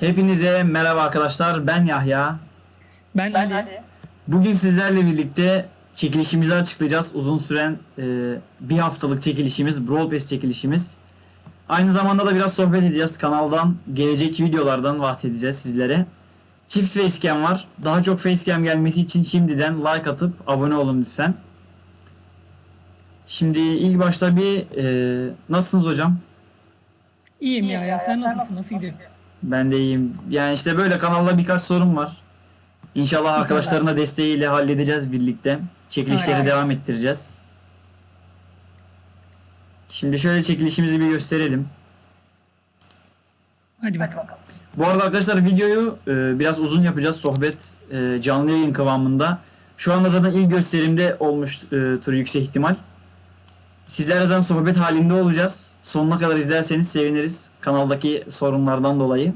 Hepinize merhaba arkadaşlar. Ben Yahya. Ben, Ali. Bugün sizlerle birlikte çekilişimizi açıklayacağız. Uzun süren e, bir haftalık çekilişimiz, Brawl Pass çekilişimiz. Aynı zamanda da biraz sohbet edeceğiz. Kanaldan gelecek videolardan bahsedeceğiz sizlere. Çift facecam var. Daha çok facecam gelmesi için şimdiden like atıp abone olun lütfen. Şimdi ilk başta bir e, nasılsınız hocam? İyiyim ya ya sen nasılsın nasıl gidiyor? Ben de iyiyim. Yani işte böyle kanalda birkaç sorun var. İnşallah arkadaşların da desteğiyle halledeceğiz birlikte. Çekilişleri Aynen. devam ettireceğiz. Şimdi şöyle çekilişimizi bir gösterelim. Hadi bakalım. Bu arada arkadaşlar videoyu e, biraz uzun yapacağız. Sohbet e, canlı yayın kıvamında. Şu anda zaten ilk gösterimde olmuştur yüksek ihtimal. Sizlerle zaten sohbet halinde olacağız. Sonuna kadar izlerseniz seviniriz. Kanaldaki sorunlardan dolayı.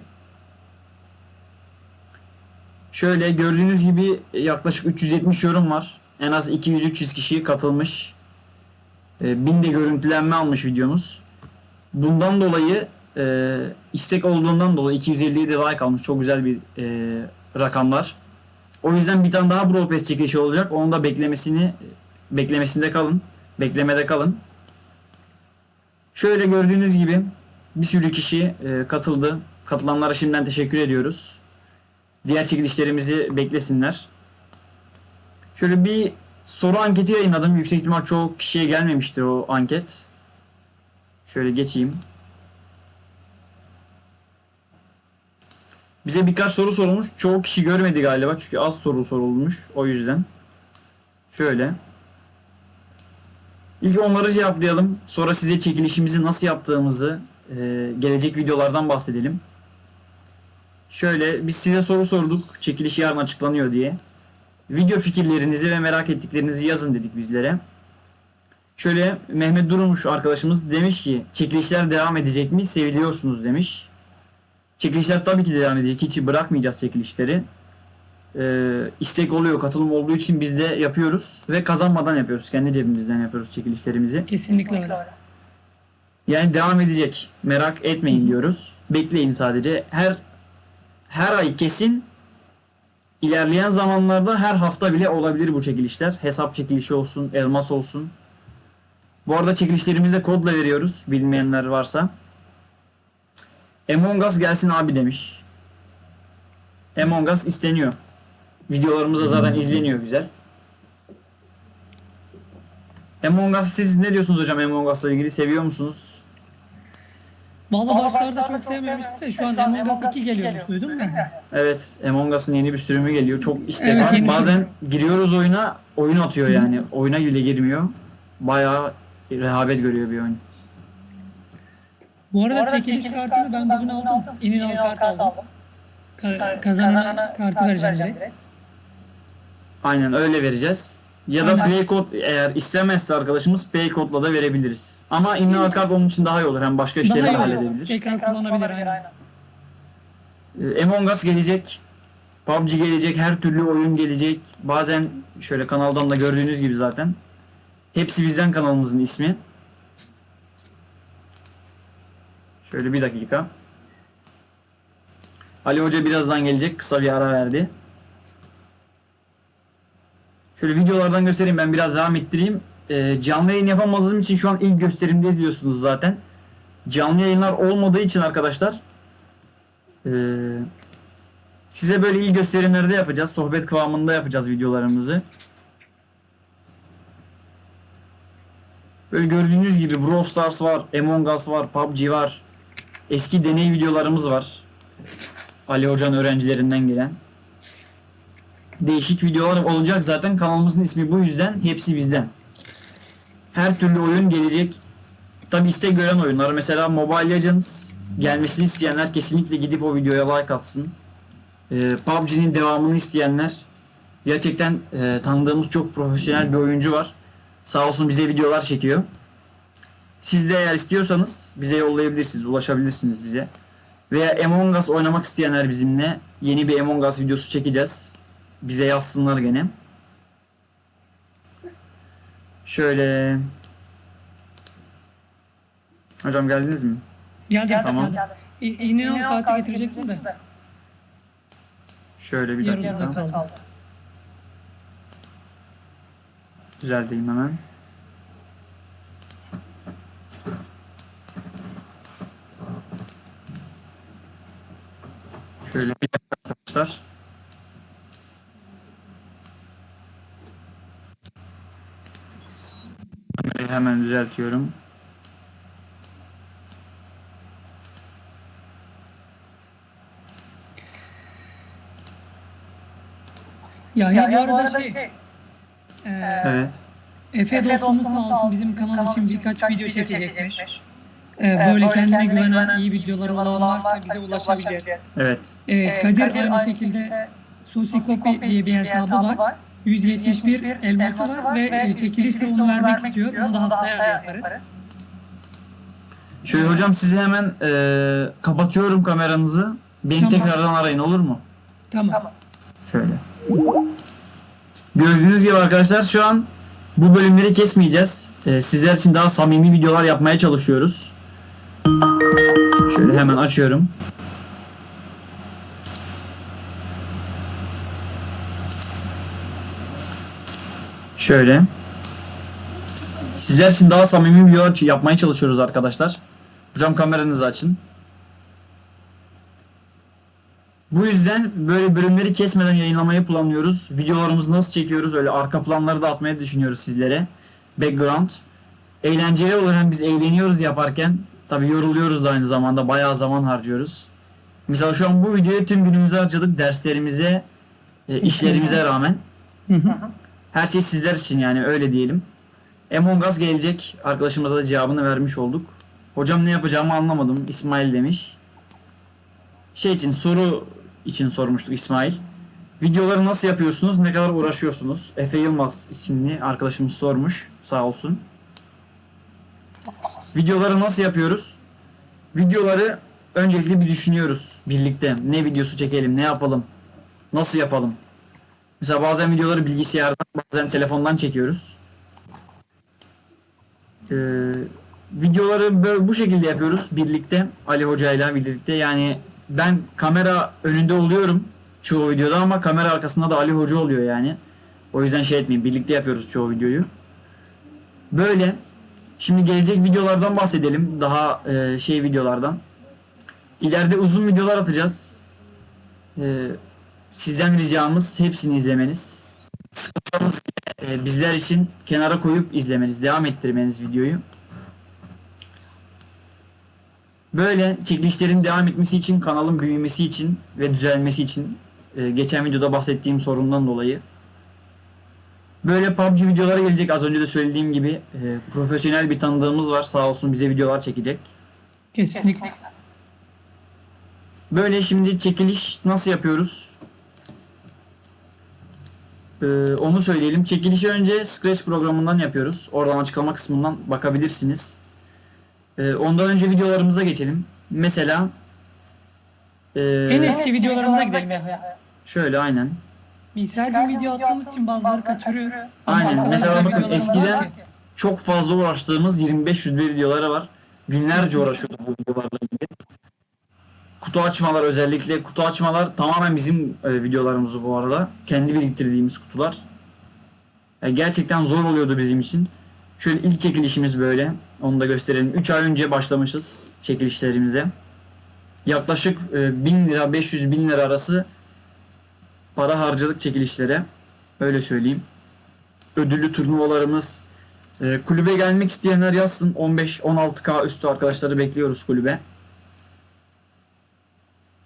Şöyle gördüğünüz gibi yaklaşık 370 yorum var. En az 200-300 kişi katılmış. E, 1000 de görüntülenme almış videomuz. Bundan dolayı e, istek olduğundan dolayı 257 like almış. Çok güzel bir e, rakamlar. O yüzden bir tane daha Brawl Pass çekilişi olacak. Onun da beklemesini beklemesinde kalın. Beklemede kalın. Şöyle gördüğünüz gibi bir sürü kişi e, katıldı. Katılanlara şimdiden teşekkür ediyoruz. Diğer çekilişlerimizi beklesinler. Şöyle bir soru anketi yayınladım. Yüksek ihtimal çoğu kişiye gelmemiştir o anket. Şöyle geçeyim. Bize birkaç soru sorulmuş. Çoğu kişi görmedi galiba çünkü az soru sorulmuş. O yüzden. Şöyle. İlk onları cevaplayalım. Sonra size çekilişimizi nasıl yaptığımızı e, gelecek videolardan bahsedelim. Şöyle biz size soru sorduk. Çekiliş yarın açıklanıyor diye. Video fikirlerinizi ve merak ettiklerinizi yazın dedik bizlere. Şöyle Mehmet Durmuş arkadaşımız demiş ki çekilişler devam edecek mi? Seviliyorsunuz demiş. Çekilişler tabii ki devam edecek. Hiç bırakmayacağız çekilişleri. Ee, istek oluyor, katılım olduğu için biz de yapıyoruz ve kazanmadan yapıyoruz. Kendi cebimizden yapıyoruz çekilişlerimizi. Kesinlikle öyle. Yani devam edecek. Merak etmeyin diyoruz. Bekleyin sadece. Her her ay kesin ilerleyen zamanlarda her hafta bile olabilir bu çekilişler. Hesap çekilişi olsun, elmas olsun. Bu arada çekilişlerimizi de kodla veriyoruz bilmeyenler varsa. Among Us gelsin abi demiş. Among Us isteniyor. Videolarımız da zaten izleniyor güzel. Among Us siz ne diyorsunuz hocam Among Us'la ilgili seviyor musunuz? Valla başlarda çok sevmemiştim de şu an Among Us 2 geliyormuş duydun mu? Evet, Among Us'ın yeni bir sürümü geliyor. Çok istek Evet, var. Bazen giriyoruz oyuna, oyun atıyor yani. Oyuna bile girmiyor. Bayağı rehabet görüyor bir oyun. Bu arada çekiliş kartını ben bugün aldım. İnin al kart aldım. Ka- kazanana kartı vereceğim direkt. Aynen öyle vereceğiz. Ya da play code eğer istemezse arkadaşımız play code'la da verebiliriz. Ama imla kart onun için daha iyi olur. Hem başka işleri de halledebilir. Tekrar kullanabilir aynen. Ee, Among Us gelecek. PUBG gelecek. Her türlü oyun gelecek. Bazen şöyle kanaldan da gördüğünüz gibi zaten. Hepsi bizden kanalımızın ismi. Şöyle bir dakika. Ali Hoca birazdan gelecek. Kısa bir ara verdi. Şöyle videolardan göstereyim. Ben biraz devam ettireyim. Ee, canlı yayın yapamadığım için şu an ilk gösterimde izliyorsunuz zaten. Canlı yayınlar olmadığı için arkadaşlar ee, size böyle iyi gösterimlerde yapacağız. Sohbet kıvamında yapacağız videolarımızı. Böyle gördüğünüz gibi Brawl Stars var, Among Us var, PUBG var. Eski deney videolarımız var. Ali Hoca'nın öğrencilerinden gelen. Değişik videolar olacak zaten. Kanalımızın ismi bu yüzden. Hepsi bizden. Her türlü oyun gelecek. Tabi istek gören oyunlar. Mesela Mobile Legends gelmesini isteyenler kesinlikle gidip o videoya like atsın. Ee, PUBG'nin devamını isteyenler gerçekten e, tanıdığımız çok profesyonel bir oyuncu var. Sağ olsun bize videolar çekiyor. Siz de eğer istiyorsanız bize yollayabilirsiniz, ulaşabilirsiniz bize. Veya Among Us oynamak isteyenler bizimle yeni bir Among Us videosu çekeceğiz. Bize yazsınlar gene. Şöyle. Hocam geldiniz mi? Geldim Tamam. geldim. İ- İğnenin al kartı getirecektim de. Şöyle bir dakika. kaldı. Düzelteyim hemen. Şöyle bir dakika arkadaşlar. Kamerayı hemen düzeltiyorum. Ya, ya, bu arada şey, e, Evet. Efe dostumuz sağ olsun bizim kanal için birkaç video çekecekmiş. E, böyle kendine güvenen iyi videoları olan varsa bize ulaşabilir. Evet. E, Kadir aynı şekilde Sosikopi diye bir hesabı var. 171 elması var ve e, çekilişle onu vermek istiyor. Onu da haftaya yaparız. Şöyle hocam sizi hemen eee, kapatıyorum kameranızı. Beni Tamam. tekrardan arayın olur mu? Tamam. Şöyle. Gördüğünüz gibi arkadaşlar şu an bu bölümleri kesmeyeceğiz. Ee, sizler için daha samimi videolar yapmaya çalışıyoruz. Şöyle hemen açıyorum. Şöyle. Sizler için daha samimi videolar yapmaya çalışıyoruz arkadaşlar. Hocam kameranızı açın. Bu yüzden böyle bölümleri kesmeden yayınlamayı planlıyoruz. Videolarımızı nasıl çekiyoruz öyle arka planları da atmayı düşünüyoruz sizlere. Background. Eğlenceli olur hem biz eğleniyoruz yaparken. Tabi yoruluyoruz da aynı zamanda bayağı zaman harcıyoruz. Mesela şu an bu videoya tüm günümüzü harcadık derslerimize, e, işlerimize rağmen. Her şey sizler için yani öyle diyelim. Among Us gelecek. Arkadaşımıza da cevabını vermiş olduk. Hocam ne yapacağımı anlamadım. İsmail demiş. Şey için soru için sormuştuk İsmail. Videoları nasıl yapıyorsunuz? Ne kadar uğraşıyorsunuz? Efe Yılmaz isimli arkadaşımız sormuş. Sağ olsun. Videoları nasıl yapıyoruz? Videoları öncelikle bir düşünüyoruz birlikte. Ne videosu çekelim, ne yapalım, nasıl yapalım. Mesela bazen videoları bilgisayardan, bazen telefondan çekiyoruz. Ee, videoları böyle bu şekilde yapıyoruz birlikte Ali Hoca ile birlikte. Yani ben kamera önünde oluyorum çoğu videoda ama kamera arkasında da Ali Hoca oluyor yani. O yüzden şey etmeyin birlikte yapıyoruz çoğu videoyu. Böyle. Şimdi gelecek videolardan bahsedelim. Daha e, şey videolardan. İleride uzun videolar atacağız. E, sizden ricamız hepsini izlemeniz. Bile, e, bizler için kenara koyup izlemeniz, devam ettirmeniz videoyu. Böyle çekilişlerin devam etmesi için, kanalın büyümesi için ve düzelmesi için e, geçen videoda bahsettiğim sorundan dolayı böyle PUBG videoları gelecek. Az önce de söylediğim gibi e, profesyonel bir tanıdığımız var. Sağ olsun bize videolar çekecek. Kesinlikle. Böyle şimdi çekiliş nasıl yapıyoruz? Ee, onu söyleyelim. Çekilişi önce Scratch programından yapıyoruz. Oradan açıklama kısmından bakabilirsiniz. Ee, ondan önce videolarımıza geçelim. Mesela ee, En eski videolarımıza gidelim ya. şöyle aynen. Gün video attığımız için bazıları kaçırıyor. Ama Aynen. Mesela bakın eskiden-. Çok fazla uğraştığımız 25 rütbe videoları var. Günlerce uğraşıyorduk bu videolarla ilgili. Kutu açmalar özellikle kutu açmalar tamamen bizim e, videolarımız bu arada. Kendi biriktirdiğimiz kutular. Yani gerçekten zor oluyordu bizim için. Şöyle ilk çekilişimiz böyle. Onu da gösterelim. 3 ay önce başlamışız çekilişlerimize. Yaklaşık e, 1000 lira 500 bin lira arası para harcadık çekilişlere. Öyle söyleyeyim. Ödüllü turnuvalarımız, ee, kulübe gelmek isteyenler yazsın. 15-16K üstü arkadaşları bekliyoruz kulübe.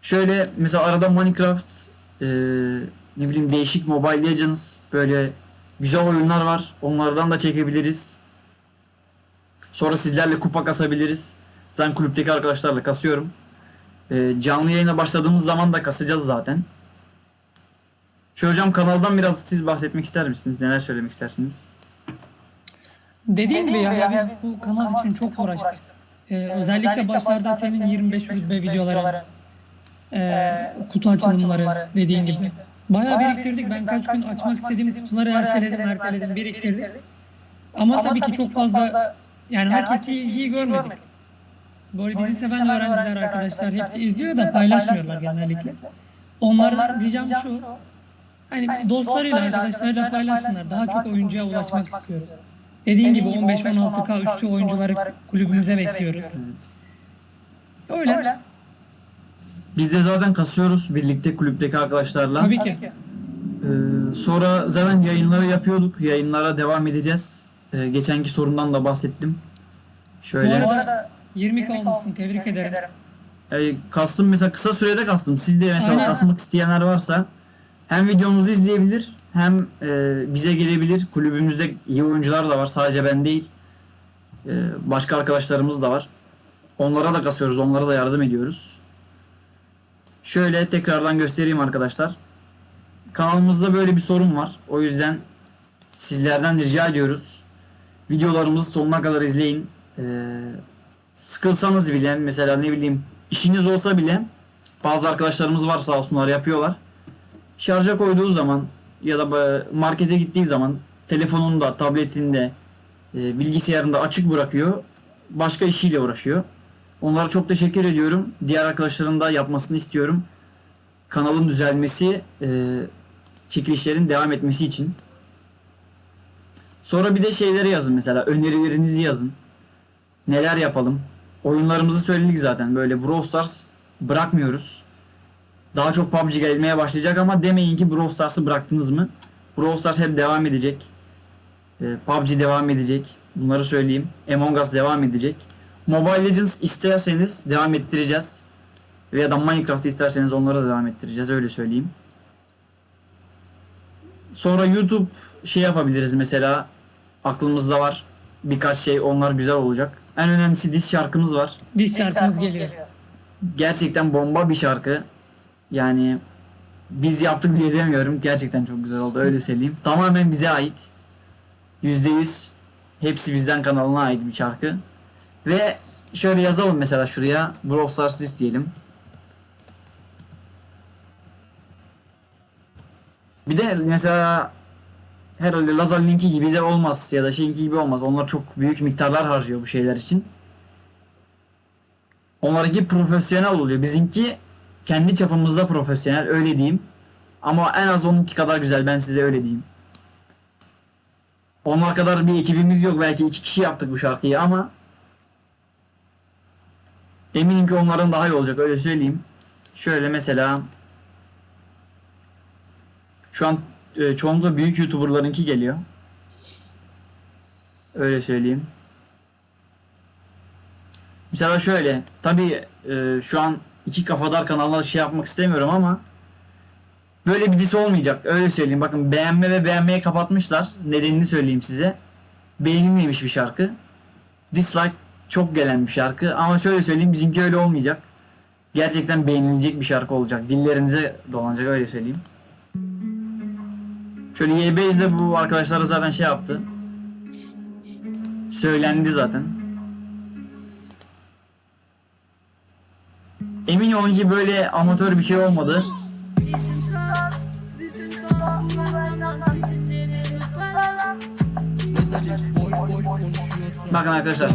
Şöyle mesela arada Minecraft, ee, ne bileyim değişik Mobile Legends böyle güzel oyunlar var. Onlardan da çekebiliriz. Sonra sizlerle kupa kasabiliriz. Zaten kulüpteki arkadaşlarla kasıyorum. Ee, canlı yayına başladığımız zaman da kasacağız zaten. Şu hocam kanaldan biraz siz bahsetmek ister misiniz? Neler söylemek istersiniz? Dediğim gibi ya, ya biz bu kanal için çok uğraştık. Ee, özellikle başlarda senin 25 rütbe videoların, ee, kutu açılımları dediğin gibi. Bayağı biriktirdik. Ben kaç gün açmak istediğim kutuları erteledim, erteledim, biriktirdim. Ama tabii ki çok fazla yani hak ettiği ilgiyi görmedik. Böyle bizi seven öğrenciler arkadaşlar hepsi izliyor da paylaşmıyorlar genellikle. Onlara ricam şu. Hani dostlarıyla arkadaşlarıyla paylaşsınlar. Daha çok oyuncuya ulaşmak istiyoruz. Dediğin gibi 15-16K üstü oyuncuları kulübümüze bekliyoruz. Öyle. Biz de zaten kasıyoruz birlikte kulüpteki arkadaşlarla. Tabii ki. Ee, sonra zaten yayınları yapıyorduk. Yayınlara devam edeceğiz. Ee, geçenki sorundan da bahsettim. Bu Şöyle. arada 20K olmuşsun. Tebrik ederim. e, kastım mesela kısa sürede kastım. Siz de mesela Aynen. kasmak isteyenler varsa hem videomuzu izleyebilir hem e, bize gelebilir. Kulübümüzde iyi oyuncular da var. Sadece ben değil. E, başka arkadaşlarımız da var. Onlara da kasıyoruz. Onlara da yardım ediyoruz. Şöyle tekrardan göstereyim arkadaşlar. Kanalımızda böyle bir sorun var. O yüzden sizlerden rica ediyoruz. Videolarımızı sonuna kadar izleyin. Ee, sıkılsanız bile mesela ne bileyim işiniz olsa bile bazı arkadaşlarımız var sağ olsunlar yapıyorlar. Şarja koyduğu zaman ya da markete gittiği zaman telefonunda, tabletinde, e, bilgisayarında açık bırakıyor. Başka işiyle uğraşıyor. Onlara çok teşekkür ediyorum. Diğer arkadaşların da yapmasını istiyorum. Kanalın düzelmesi, e, çekilişlerin devam etmesi için. Sonra bir de şeyleri yazın mesela. Önerilerinizi yazın. Neler yapalım? Oyunlarımızı söyledik zaten. Böyle Brawl Stars bırakmıyoruz. Daha çok PUBG gelmeye başlayacak ama demeyin ki Brawl Stars'ı bıraktınız mı? Brawl Stars hep devam edecek. Ee, PUBG devam edecek. Bunları söyleyeyim. Among Us devam edecek. Mobile Legends isterseniz devam ettireceğiz. Veya da Minecraft isterseniz onları da devam ettireceğiz. Öyle söyleyeyim. Sonra YouTube şey yapabiliriz mesela. Aklımızda var. Birkaç şey onlar güzel olacak. En önemlisi diz şarkımız var. Diz şarkımız geliyor. Gerçekten bomba bir şarkı. Yani biz yaptık diye demiyorum. Gerçekten çok güzel oldu öyle söyleyeyim. Tamamen bize ait. %100 hepsi bizden kanalına ait bir şarkı. Ve şöyle yazalım mesela şuraya Brawl Stars list diyelim. Bir de mesela herhalde Lazar'ınki gibi de olmaz ya da şeyinki gibi olmaz. Onlar çok büyük miktarlar harcıyor bu şeyler için. Onlarınki profesyonel oluyor. Bizimki kendi çapımızda profesyonel öyle diyeyim. Ama en az onunki kadar güzel ben size öyle diyeyim. Onlar kadar bir ekibimiz yok. Belki iki kişi yaptık bu şarkıyı ama eminim ki onların daha iyi olacak öyle söyleyeyim. Şöyle mesela şu an e, çoğunlukla büyük YouTuber'larınki geliyor. Öyle söyleyeyim. Mesela şöyle, tabii e, şu an iki kafadar kanalına şey yapmak istemiyorum ama böyle bir dizi olmayacak. Öyle söyleyeyim. Bakın beğenme ve beğenmeye kapatmışlar. Nedenini söyleyeyim size. Beğenilmemiş bir şarkı. Dislike çok gelen bir şarkı ama şöyle söyleyeyim bizimki öyle olmayacak. Gerçekten beğenilecek bir şarkı olacak. Dillerinize dolanacak öyle söyleyeyim. Şöyle YBZ de bu arkadaşlara zaten şey yaptı. Söylendi zaten. Emin olun ki böyle amatör bir şey olmadı. Bakın arkadaşlar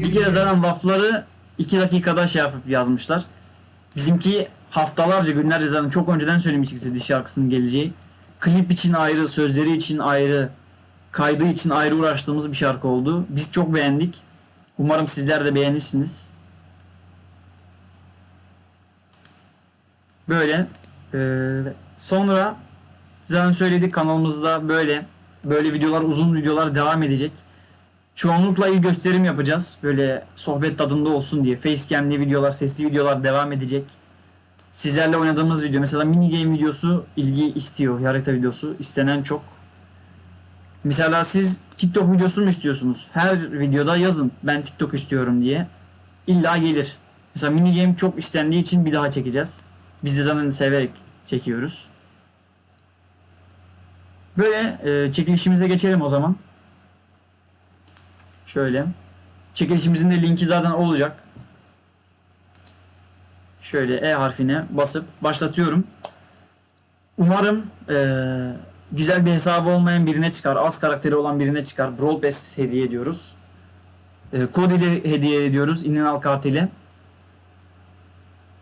bir kere zaten lafları 2 dakikada şey yapıp yazmışlar. Bizimki haftalarca günlerce zaten çok önceden söylemiştik size diş şarkısının geleceği. Klip için ayrı, sözleri için ayrı, kaydı için ayrı uğraştığımız bir şarkı oldu. Biz çok beğendik. Umarım sizler de beğenirsiniz. Böyle. Ee, sonra zaten söyledik kanalımızda böyle böyle videolar uzun videolar devam edecek. Çoğunlukla il gösterim yapacağız. Böyle sohbet tadında olsun diye. Facecam'li videolar, sesli videolar devam edecek. Sizlerle oynadığımız video. Mesela mini game videosu ilgi istiyor. Harita videosu. istenen çok. Mesela siz TikTok videosu mu istiyorsunuz? Her videoda yazın ben TikTok istiyorum diye. İlla gelir. Mesela mini game çok istendiği için bir daha çekeceğiz. Biz de zaten severek çekiyoruz. Böyle e, çekilişimize geçelim o zaman. Şöyle. Çekilişimizin de linki zaten olacak. Şöyle E harfine basıp başlatıyorum. Umarım eee, güzel bir hesabı olmayan birine çıkar. Az karakteri olan birine çıkar. Brawl Pass hediye ediyoruz. E, kod ile hediye ediyoruz. İnnenal kart ile.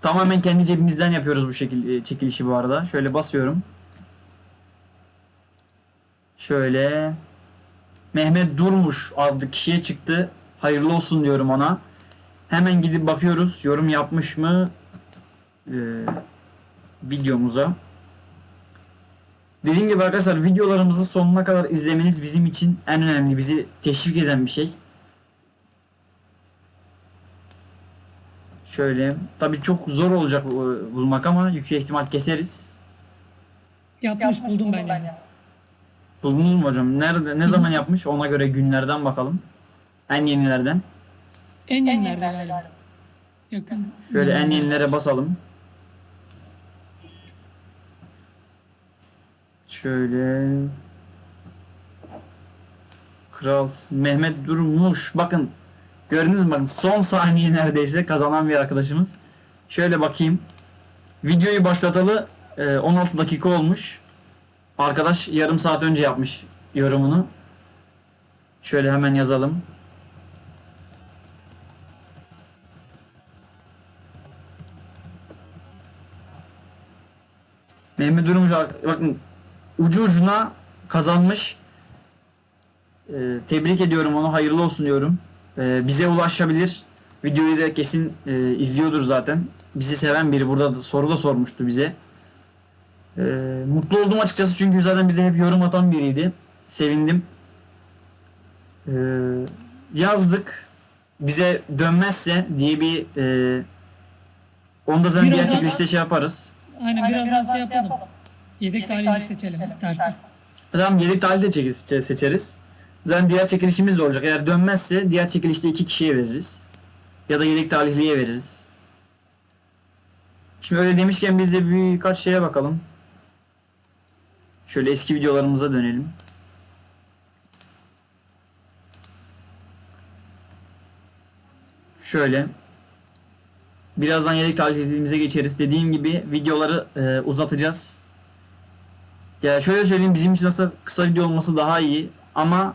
Tamamen kendi cebimizden yapıyoruz bu şekilde çekilişi bu arada. Şöyle basıyorum. Şöyle Mehmet Durmuş adlı kişiye çıktı. Hayırlı olsun diyorum ona. Hemen gidip bakıyoruz. Yorum yapmış mı? Ee, videomuza. Dediğim gibi arkadaşlar videolarımızı sonuna kadar izlemeniz bizim için en önemli. Bizi teşvik eden bir şey. Şöyle. Tabii çok zor olacak e, bulmak ama yüksek ihtimal keseriz. Yapmış buldum ben yani. Buldunuz mu hocam? Nerede, ne zaman yapmış? Ona göre günlerden bakalım. En yenilerden. En yenilerde galiba. Yakın. Şöyle en zamanda. yenilere basalım. Şöyle Kral Mehmet Durmuş. Bakın gördünüz mü? Bakın son saniye neredeyse kazanan bir arkadaşımız. Şöyle bakayım. Videoyu başlatalı e, 16 dakika olmuş. Arkadaş yarım saat önce yapmış yorumunu. Şöyle hemen yazalım. Mehmet Durmuş bakın ucu ucuna kazanmış. Ee, tebrik ediyorum onu. Hayırlı olsun diyorum. Ee, bize ulaşabilir. Videoyu da kesin e, izliyordur zaten. Bizi seven biri burada da soru da sormuştu bize. Ee, mutlu oldum açıkçası çünkü zaten bize hep yorum atan biriydi. Sevindim. Ee, yazdık. Bize dönmezse diye bir e, onu da zaten Biraz diğer daha- çekilişte şey yaparız. Aynen birazdan şey yapalım. Yedek tarihi seçelim istersen. Tamam yedek talih de seçeriz. Zaten diğer çekilişimiz de olacak. Eğer dönmezse diğer çekilişte iki kişiye veririz. Ya da yedek talihliye veririz. Şimdi öyle demişken biz de birkaç şeye bakalım. Şöyle eski videolarımıza dönelim. Şöyle. Birazdan yedek talihliliğimize geçeriz. Dediğim gibi videoları e, uzatacağız. Ya şöyle söyleyeyim bizim için aslında kısa video olması daha iyi ama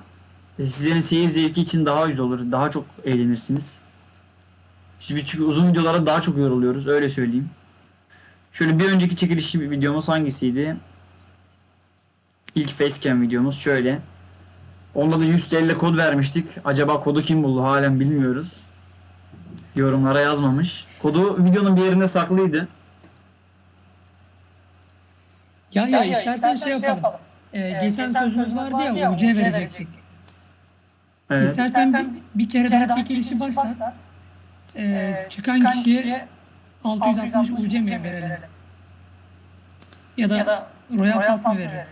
sizlerin seyir zevki için daha güzel olur. Daha çok eğlenirsiniz. Biz çünkü uzun videolara daha çok yoruluyoruz öyle söyleyeyim. Şöyle bir önceki çekiliş videomuz hangisiydi? İlk facecam videomuz şöyle. Onda da 100 TL kod vermiştik. Acaba kodu kim buldu halen bilmiyoruz. Yorumlara yazmamış. Kodu videonun bir yerinde saklıydı. Ya ya istersen şey yapalım. Ee, geçen sözümüz vardı ya UC verecektik. Evet. İstersen bir, bir kere daha çekilişi başlat. Ee, çıkan kişiye 660 UC mi verelim? Ya da Royal Pass mı veririz?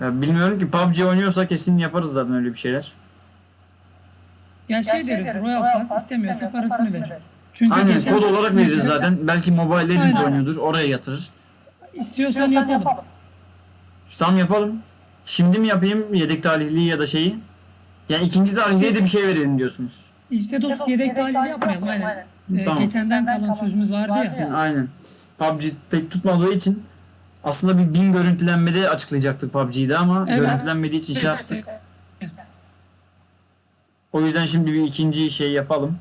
Ya bilmiyorum ki PUBG oynuyorsa kesin yaparız zaten öyle bir şeyler. Ya şey deriz Royal Pass istemiyorsa parasını veririz. Çünkü Aynen kod olarak veririz zaten. Belki Mobile Legends oynuyordur. Oraya yatırır. İstiyorsan yapalım. Tamam yapalım. Şimdi mi yapayım yedek talihliği ya da şeyi? Yani ikinci talihliye de bir şey verelim diyorsunuz. İşte dost yedek tahlili yapmayalım aynen. Ee, Tamam. Geçenden kalan sözümüz vardı ya. Aynen. PUBG pek tutmadığı için aslında bir bin görüntülenmede açıklayacaktık PUBG'yi ama Evet. görüntülenmediği için şey yaptık. O yüzden şimdi bir ikinci şey yapalım.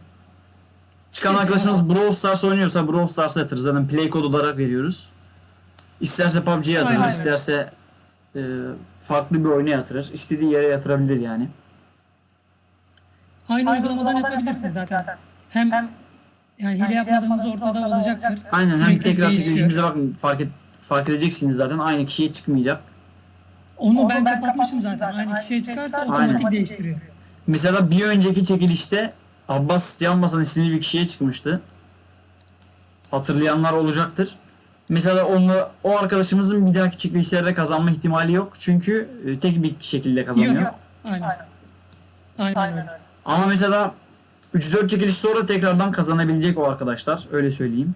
Çıkan arkadaşımız Brawl Stars oynuyorsa Brawl Stars'a yatırırız. Zaten play kod olarak veriyoruz. İsterse PUBG'ye yatırır, Aynen. isterse e, farklı bir oyuna yatırır. İstediği yere yatırabilir yani. Aynı uygulamadan yapabilirsin zaten. Hem yani hile yapmadığımız ortada olacaktır. Aynen hem Sürekli tekrar çekilişimize bakın fark, et, fark edeceksiniz zaten aynı kişiye çıkmayacak. Onu ben kapatmışım zaten. Aynı kişiye çıkarsa otomatik Aynen. değiştiriyor. Mesela bir önceki çekilişte Abbas Yanbasan isimli bir kişiye çıkmıştı. Hatırlayanlar olacaktır. Mesela onunla, o arkadaşımızın bir dahaki çekilişlerde kazanma ihtimali yok. Çünkü e, tek bir şekilde kazanıyor. Yok. Aynen. Aynen öyle. Ama mesela 3-4 çekiliş sonra tekrardan kazanabilecek o arkadaşlar. Öyle söyleyeyim.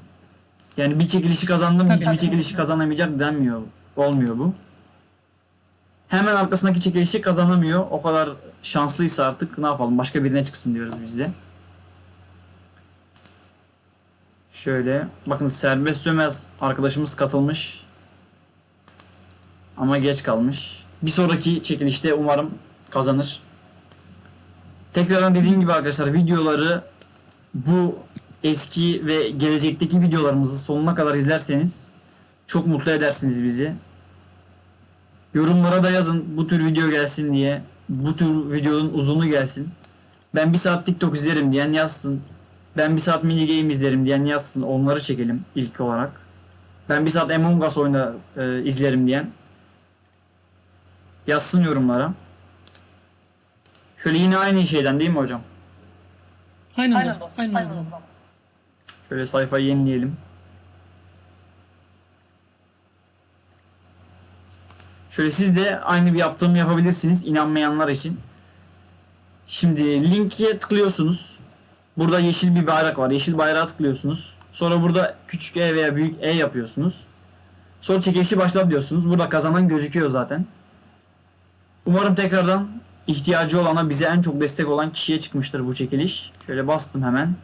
Yani bir çekilişi kazandım, Tabii. hiçbir çekilişi kazanamayacak denmiyor. Olmuyor bu. Hemen arkasındaki çekilişi kazanamıyor. O kadar şanslıysa artık ne yapalım? Başka birine çıksın diyoruz biz de. Şöyle. Bakın Serbest Sömez arkadaşımız katılmış. Ama geç kalmış. Bir sonraki çekilişte umarım kazanır. Tekrardan dediğim gibi arkadaşlar videoları bu eski ve gelecekteki videolarımızı sonuna kadar izlerseniz çok mutlu edersiniz bizi. Yorumlara da yazın bu tür video gelsin diye. Bu tür videonun uzunu gelsin. Ben bir saat TikTok izlerim diyen yazsın. Ben bir saat mini game izlerim diyen yazsın. Onları çekelim ilk olarak. Ben bir saat Among Us oyna e, izlerim diyen yazsın yorumlara. Şöyle yine aynı şeyden değil mi hocam? Aynen. Aynen dostum. Şöyle sayfayı yenileyelim. Şöyle siz de aynı bir yaptığımı yapabilirsiniz inanmayanlar için. Şimdi linke tıklıyorsunuz. Burada yeşil bir bayrak var. Yeşil bayrağa tıklıyorsunuz. Sonra burada küçük E veya büyük E yapıyorsunuz. Sonra çekilişi başlat diyorsunuz. Burada kazanan gözüküyor zaten. Umarım tekrardan ihtiyacı olana bize en çok destek olan kişiye çıkmıştır bu çekiliş. Şöyle bastım hemen.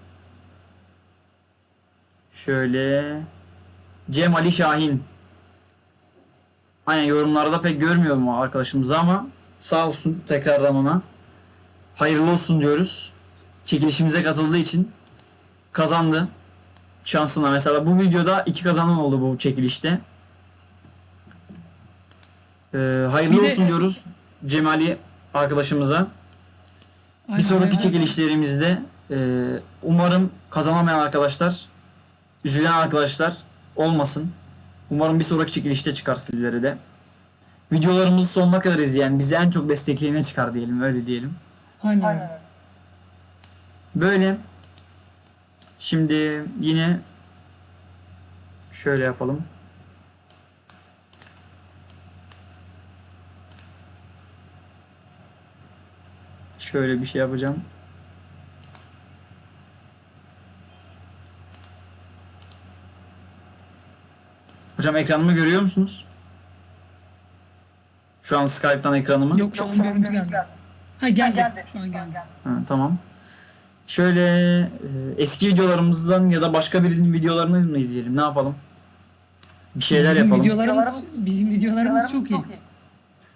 Şöyle Cem Ali Şahin. Aynen yorumlarda pek görmüyorum o arkadaşımızı ama sağ olsun tekrardan ona. Hayırlı olsun diyoruz. Çekilişimize katıldığı için kazandı. Şansına mesela bu videoda iki kazanan oldu bu çekilişte. Ee, hayırlı Bir de- olsun diyoruz Cemali arkadaşımıza. Aynen, Bir sonraki aynen. çekilişlerimizde e, umarım kazanamayan arkadaşlar, üzülen arkadaşlar olmasın. Umarım bir sonraki çekilişte çıkar sizlere de. Videolarımızı sonuna kadar izleyen, bizi en çok destekleyene çıkar diyelim, öyle diyelim. Aynen. Böyle. Şimdi yine şöyle yapalım. Şöyle bir şey yapacağım. Hocam ekranımı görüyor musunuz? Şu an Skype'tan ekranımı. Yok şu an görüntü geldi. Ha geldi. Şu an geldi. Ha, tamam. Şöyle e, eski videolarımızdan ya da başka birinin videolarını mı izleyelim? Ne yapalım? Bir şeyler bizim yapalım. Videolarımız, bizim videolarımız çok iyi.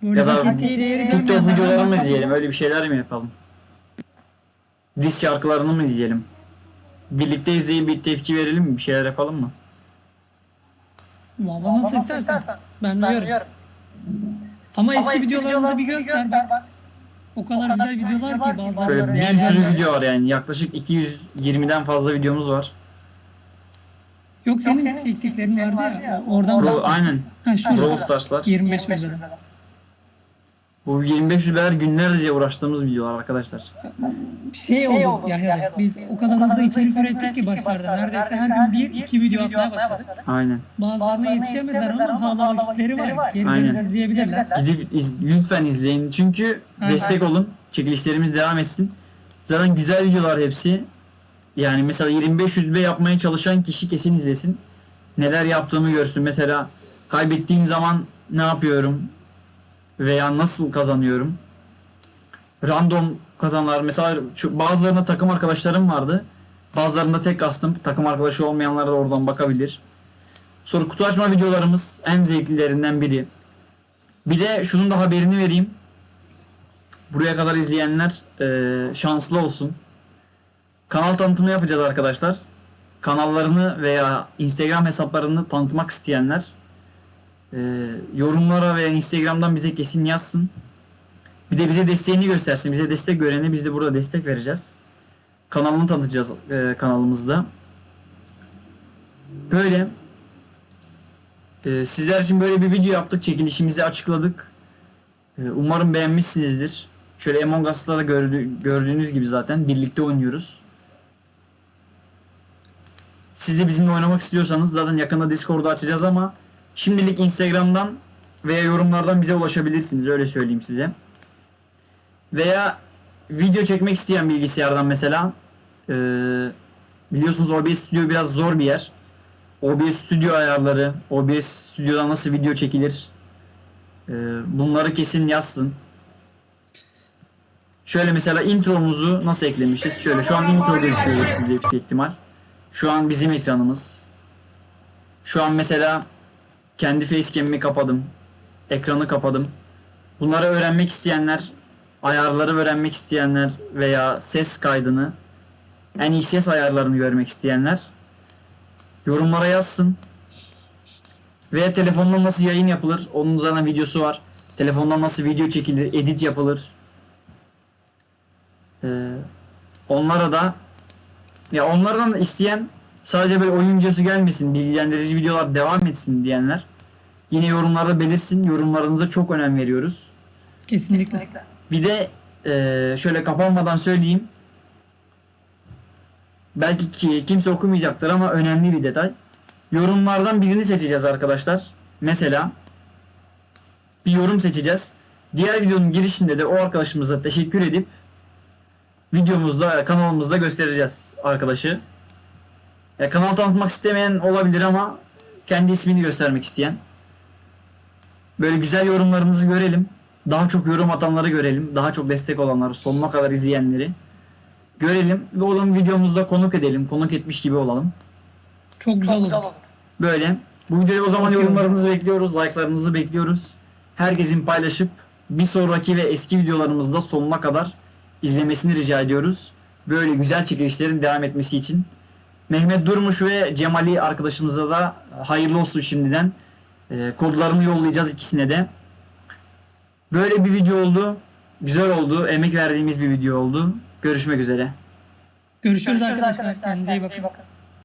Böyle Ya da TikTok videolarını mı izleyelim? Öyle bir şeyler mi yapalım? Diz şarkılarını mı izleyelim? Birlikte izleyip bir tepki verelim mi? Bir şeyler yapalım mı? Valla nasıl istersen. Ben duyuyorum. Ama eski videolarımızı bir göster bak. O kadar güzel videolar ki bazıları. Şöyle bir sürü video var yani. Yaklaşık 220'den fazla videomuz var. Yok senin çektiklerin vardı ya. Oradan Bro, aynen. Ha şurada. Brawl Stars'lar. 25 videoda. Bu 25 liralar günlerce uğraştığımız videolar arkadaşlar. Şey oldu ya ya biz o kadar hızlı içerik ürettik ki başlarda. Neredeyse her gün bir iki video atmaya başladık. Aynen. Bazılarına yetişemediler ama hala vakitleri var. Geri izleyebilirler. Gidip iz- lütfen izleyin. Çünkü Aynen. destek olun. Çekilişlerimiz devam etsin. Zaten güzel videolar hepsi. Yani mesela 25 yüzbe yapmaya çalışan kişi kesin izlesin. Neler yaptığımı görsün. Mesela kaybettiğim zaman ne yapıyorum? Veya nasıl kazanıyorum? Random kazanlar. Mesela bazılarında takım arkadaşlarım vardı. Bazılarında tek kastım. Takım arkadaşı olmayanlar da oradan bakabilir. Sonra kutu açma videolarımız en zevklilerinden biri. Bir de şunun da haberini vereyim. Buraya kadar izleyenler eee, şanslı olsun. Kanal tanıtımı yapacağız arkadaşlar. Kanallarını veya Instagram hesaplarını tanıtmak isteyenler eee, yorumlara veya Instagram'dan bize kesin yazsın. Bir de bize desteğini göstersin. Bize destek görene biz de burada destek vereceğiz. Kanalını tanıtacağız eee, kanalımızda. Böyle. Ee, sizler için böyle bir video yaptık. Çekilişimizi açıkladık. Ee, umarım beğenmişsinizdir. Şöyle Among Us'ta da gördü- gördüğünüz gibi zaten birlikte oynuyoruz. Siz de bizimle oynamak istiyorsanız zaten yakında Discord'u açacağız ama şimdilik Instagram'dan veya yorumlardan bize ulaşabilirsiniz. Öyle söyleyeyim size. Veya video çekmek isteyen bilgisayardan mesela ee, biliyorsunuz OBS Studio biraz zor bir yer. OBS Studio ayarları, OBS Studio'da nasıl video çekilir? Ee, bunları kesin yazsın. Şöyle mesela intromuzu nasıl eklemişiz? Şöyle şu an intro gözüküyor sizde yüksek ihtimal. Şu an bizim ekranımız. Şu an mesela kendi facecam'imi kapadım. Ekranı kapadım. Bunları öğrenmek isteyenler, ayarları öğrenmek isteyenler veya ses kaydını, en iyi ses ayarlarını görmek isteyenler yorumlara yazsın. Veya telefondan nasıl yayın yapılır? Onun zaten videosu var. Telefondan nasıl video çekilir, edit yapılır. Ee, onlara da ya onlardan da isteyen sadece böyle oyun videosu gelmesin, bilgilendirici videolar devam etsin diyenler yine yorumlarda belirsin. Yorumlarınıza çok önem veriyoruz. Kesinlikle. Bir de eee, şöyle kapanmadan söyleyeyim. Belki ki kimse okumayacaktır ama önemli bir detay. Yorumlardan birini seçeceğiz arkadaşlar. Mesela bir yorum seçeceğiz. Diğer videonun girişinde de o arkadaşımıza teşekkür edip videomuzda kanalımızda göstereceğiz arkadaşı. Ya kanal tanıtmak istemeyen olabilir ama kendi ismini göstermek isteyen. Böyle güzel yorumlarınızı görelim. Daha çok yorum atanları görelim. Daha çok destek olanları, sonuna kadar izleyenleri görelim ve onun videomuzda konuk edelim. Konuk etmiş gibi olalım. Çok güzel olur. Böyle. Bu videoya o zaman yorumlarınızı bekliyoruz, like'larınızı bekliyoruz. Herkesin paylaşıp bir sonraki ve eski videolarımızda sonuna kadar izlemesini rica ediyoruz. Böyle güzel çekilişlerin devam etmesi için. Mehmet Durmuş ve Cemali arkadaşımıza da hayırlı olsun şimdiden. Ee, kodlarını yollayacağız ikisine de. Böyle bir video oldu. Güzel oldu. Emek verdiğimiz bir video oldu. Görüşmek üzere. Görüşürüz arkadaşlar. Kendinize iyi bakın.